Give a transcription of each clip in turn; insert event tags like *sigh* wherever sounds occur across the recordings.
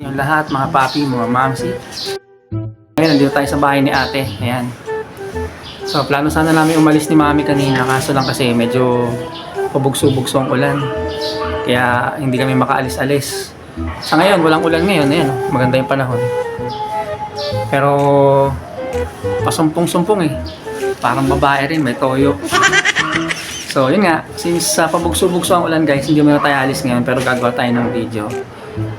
Yung lahat, mga papi, mga mamsi. Ngayon, nandito tayo sa bahay ni ate. Ayan. So, plano sana namin umalis ni mami kanina. Kaso lang kasi medyo pabugso-bugso ang ulan. Kaya hindi kami makaalis-alis. Sa ngayon, walang ulan ngayon. Ayan, oh, maganda yung panahon. Pero, pasumpong-sumpong eh. Parang babae rin, may toyo. So, yun nga. Since sa pabugso-bugso ang ulan guys, hindi mo na tayo alis ngayon pero gagawa tayo ng video.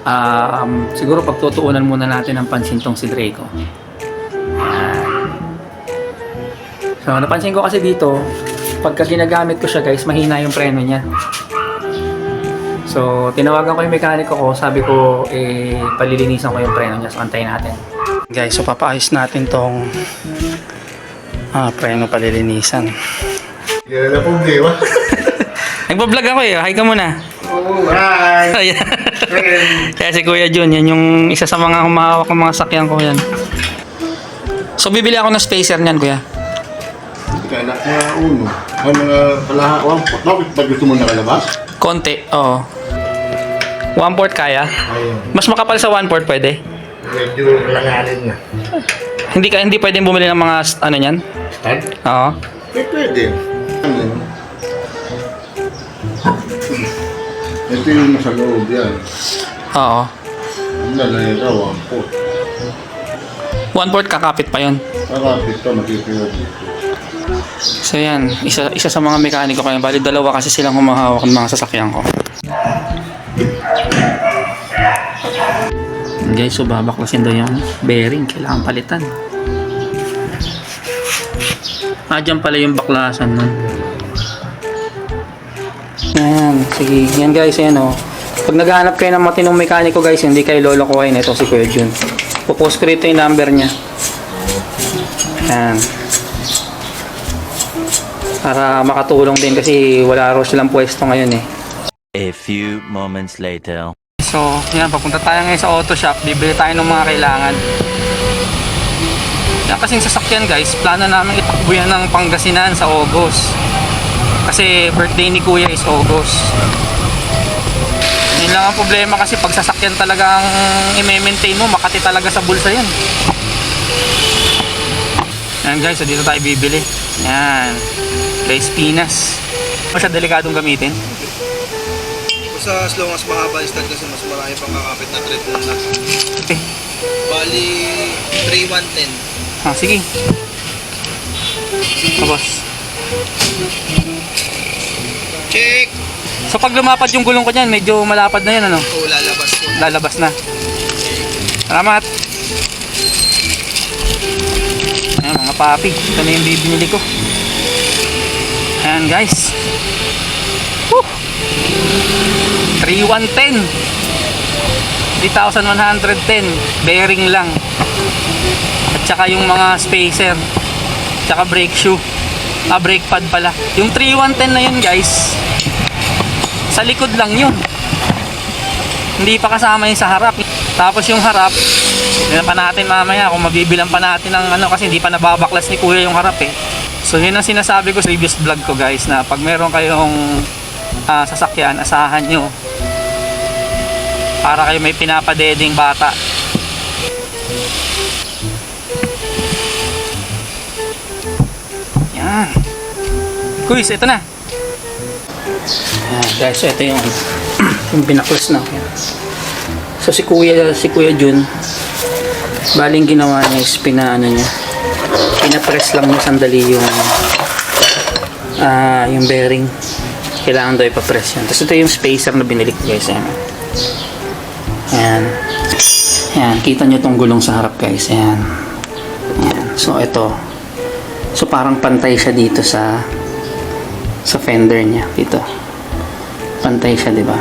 Um, siguro pagtutuunan muna natin ng pansin tong si Draco. So, napansin ko kasi dito, pagka ginagamit ko siya guys, mahina yung preno niya. So, tinawagan ko yung mekaniko ko, sabi ko, eh, palilinisan ko yung preno niya. So, antayin natin. Guys, so papaayos natin tong ah, preno palilinisan. Yan na problema. *laughs* Nagpa-vlog ako eh. Hi ka muna. Oo, hi! *laughs* Kaya si Kuya Jun, yan yung isa sa mga humahawak ng mga sakyan ko yan. So, bibili ako ng spacer niyan, Kuya. Kaya na mga uno. Ang mga kalahawang pot. Bakit ba gusto mo nakalabas? Konti, oo. One port kaya? Ayun. Mas makapal sa one port pwede? Medyo langanin na. Hindi ka hindi pwedeng bumili ng mga ano niyan? Stand? Oo. Eh, pwede. Ano? Ito yung nasa loob yan. Oo. Ang lalaya daw ang pot. One port kakapit pa 'yon. Kakapit ka, makikita dito. So yan, isa isa sa mga mekaniko kayo. Bali dalawa kasi silang humahawak ng mga sasakyan ko. Guys, so babaklasin daw yung bearing. Kailangan palitan. Ah, dyan pala yung baklasan nun. Yan, sige. Yan guys, yan o. Pag naghahanap kayo ng matinong mekaniko guys, hindi kayo lolokohin. Ito si Kuya Jun. Pupost ko rito yung number niya. Yan para makatulong din kasi wala raw silang pwesto ngayon eh. A few moments later. So, yan, papunta tayo ngayon sa auto shop, bibili tayo ng mga kailangan. Yan kasing sasakyan guys, plano namin itakbo yan ng Pangasinan sa August. Kasi birthday ni Kuya is August. Yun lang ang problema kasi pag sasakyan talaga ang i-maintain mo, makati talaga sa bulsa yan. Yan guys, so dito tayo bibili. Yan. Guys, Pinas. Siya delikadong gamitin? Sa as long as mahaba yung stud kasi mas marami pang kakapit na thread na. Eh, Bali, 3110. ah, sige. Boss. Check! So pag lumapad yung gulong ko dyan, medyo malapad na yan, ano? O, lalabas ko. Lalabas na. Salamat. Ayan, mga papi. Ito na yung bibinili ko. Ayan, guys. Woo! 3110. 3,110. Bearing lang. At saka yung mga spacer. Tsaka brake shoe. Ah, brake pad pala. Yung 3110 na yun, guys. Sa likod lang yun. Hindi pa kasama yung sa harap. Tapos yung harap, hindi pa natin mamaya kung mabibilang pa natin ng ano kasi hindi pa nababaklas ni kuya yung harap eh. So yun ang sinasabi ko sa previous vlog ko guys na pag meron kayong ah, sasakyan, asahan nyo para kayo may pinapadeding bata. Yan. Kuis, ito na. Yan guys, so ito yung *clears throat* yung pinaklas na. Yan. So si Kuya, si Kuya Jun, baling ginawa niya is pinaano niya. Pinapress lang niya sandali yung ah yung bearing. Kailangan daw ipapress yan. Tapos ito yung spacer na binili ko guys. Ayan. Ayan. Ayan. Kita nyo tong gulong sa harap guys. Ayan. Ayan. So ito. So parang pantay siya dito sa sa fender niya dito. Pantay siya, 'di ba?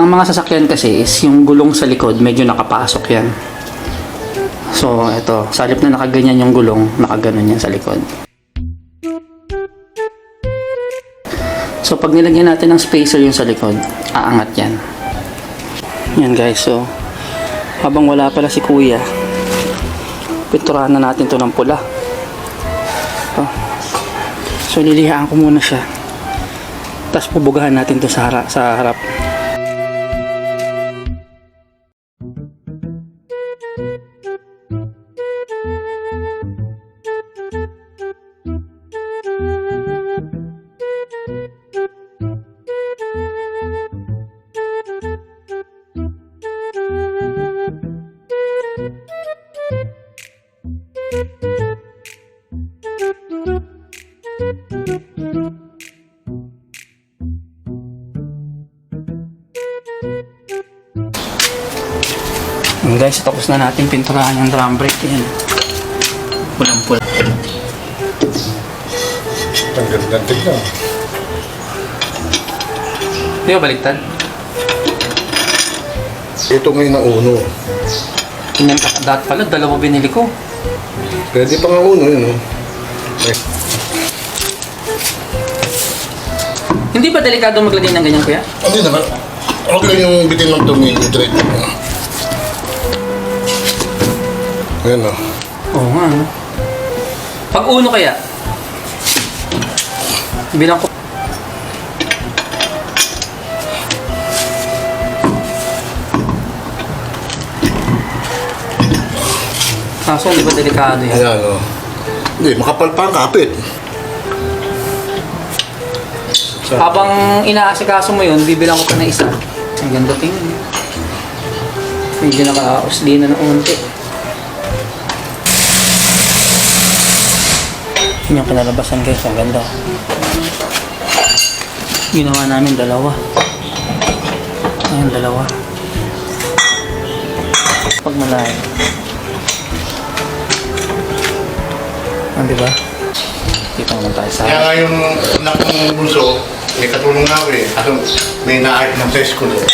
Ang mga sasakyan kasi is yung gulong sa likod medyo nakapasok 'yan. So ito, sa halip na nakaganyan yung gulong, nakaganon yan sa likod. So pag nilagyan natin ng spacer yung sa likod, aangat yan. Yan guys, so habang wala pala si kuya, pinturahan na natin to ng pula. So lilihaan ko muna siya. Tapos pubugahan natin to sa, hara, sa harap. Guys, tapos na natin pinturahan yung drum brake. Yan. Pulang-pula. Ang ganda tignan. Di ba baliktad? Ito ngayon ang uno. Tingnan ka, dati pala, dalawa binili ko. Pwede pa nga uno yun, oh. Eh, Hindi ba delikado maglagay ng ganyan, kuya? hindi naman. Okay yung bitin ng tumi. Direct. Ayan, oh. Oo nga, no? Pag uno kaya, bilang ko. Kaso, di ba delikado yan? Ayan, oh. Hindi, makapal pa ang kapit. Habang inaasikaso mo yun, bibilang ko pa na isa. Ang ganda tingin. Medyo naka-usli na ng unti. Yun yung kinalabasan guys, ang ganda. Ginawa namin dalawa. Ayan, dalawa. Pag malayo. Ah, di ba? Dito naman tayo sa... kaya nga yung anak ng bunso, may katulong nga ako eh. Kaso may naayos ng sa school eh.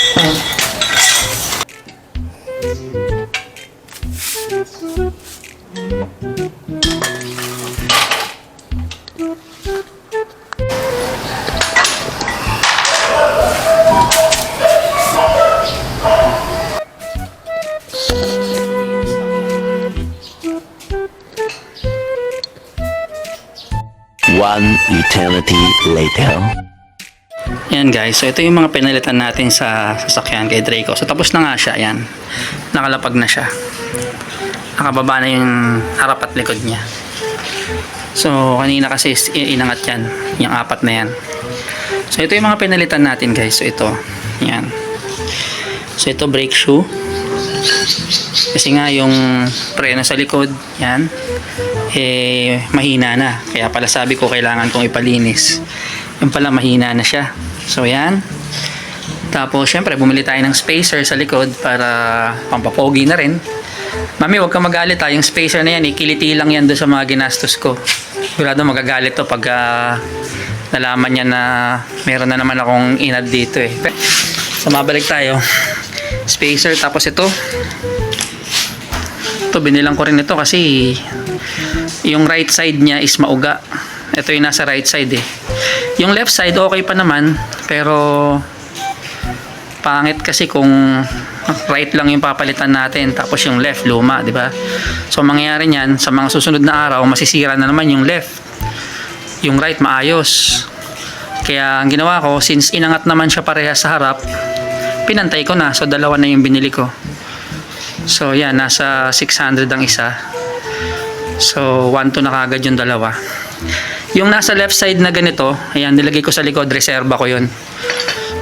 One eternity later. Yan guys, so ito yung mga pinalitan natin sa sasakyan kay Draco. So tapos na nga siya, yan. Nakalapag na siya. Nakababa na yung harap at likod niya. So kanina kasi inangat yan, yung apat na yan. So ito yung mga pinalitan natin guys. So ito, yan. So ito brake shoe. Kasi nga yung preno sa likod, yan, eh mahina na. Kaya pala sabi ko kailangan kong ipalinis. Yung pala mahina na siya. So yan. Tapos syempre bumili tayo ng spacer sa likod para pampapogi na rin. Mami, huwag ka magalit ha. Yung spacer na yan, ikiliti lang yan doon sa mga ginastos ko. Sigurado magagalit to pag ah, nalaman niya na meron na naman akong inad dito eh. So mabalik tayo. Spacer tapos ito. Ito binilang ko rin ito kasi yung right side niya is mauga. Ito yung nasa right side eh. Yung left side okay pa naman pero pangit kasi kung right lang yung papalitan natin tapos yung left luma, di ba? So mangyayari niyan sa mga susunod na araw masisira na naman yung left. Yung right maayos. Kaya ang ginawa ko since inangat naman siya parehas sa harap, pinantay ko na. So dalawa na yung binili ko. So yan, nasa 600 ang isa. So 1 to na kagad yung dalawa. Yung nasa left side na ganito, ayan, nilagay ko sa likod, reserba ko yun.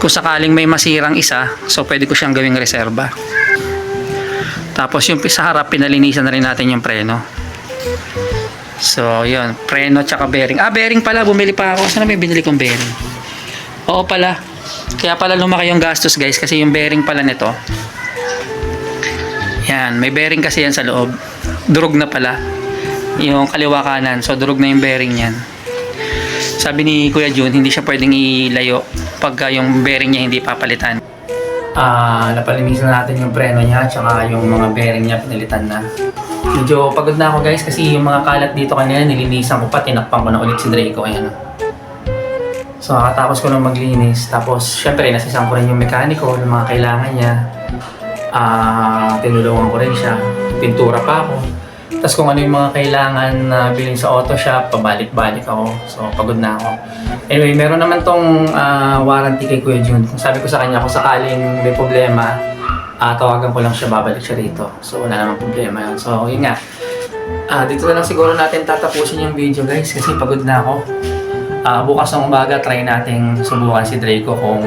Kung sakaling may masirang isa, so pwede ko siyang gawing reserba. Tapos yung sa harap, pinalinisan na rin natin yung preno. So, yun. Preno tsaka bearing. Ah, bearing pala. Bumili pa ako. Saan na may binili kong bearing? Oo pala. Kaya pala lumaki yung gastos guys kasi yung bearing pala nito. Yan. May bearing kasi yan sa loob. Durog na pala. Yung kaliwa kanan. So, durog na yung bearing yan. Sabi ni Kuya Jun, hindi siya pwedeng ilayo pagka yung bearing niya hindi papalitan. Ah, napalinisan natin yung preno niya tsaka yung mga bearing niya pinalitan na. Medyo pagod na ako guys kasi yung mga kalat dito kanina nilinisan ko pa, tinakpan ko na ulit si Draco. Ayan. So, kakatapos ko lang maglinis. Tapos, syempre, nasisan ko rin yung mekaniko, yung mga kailangan niya. Ah, tinulungan ko rin siya. Pintura pa ako. Tapos kung ano yung mga kailangan na bilhin sa auto shop, pabalik-balik ako. So, pagod na ako. Anyway, meron naman tong ah, warranty kay Kuya Jun. Sabi ko sa kanya, kung sakaling may problema, ah tawagan ko lang siya, babalik siya rito. So, wala namang problema yun. So, yun nga. Ah, dito na lang siguro natin tatapusin yung video guys kasi pagod na ako. Ah, bukas ng umaga, try nating subukan si Draco kung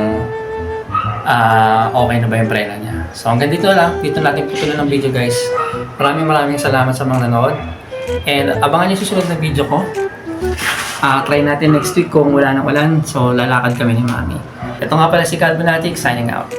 ah okay na ba yung preno niya. So hanggang dito lang, dito natin putulan ng video guys. Maraming maraming salamat sa mga nanood. And abangan niyo susunod na video ko. Ah, try natin next week kung wala nang ulan. So lalakad kami ni Mami. Ito nga pala si Calvinatic signing out.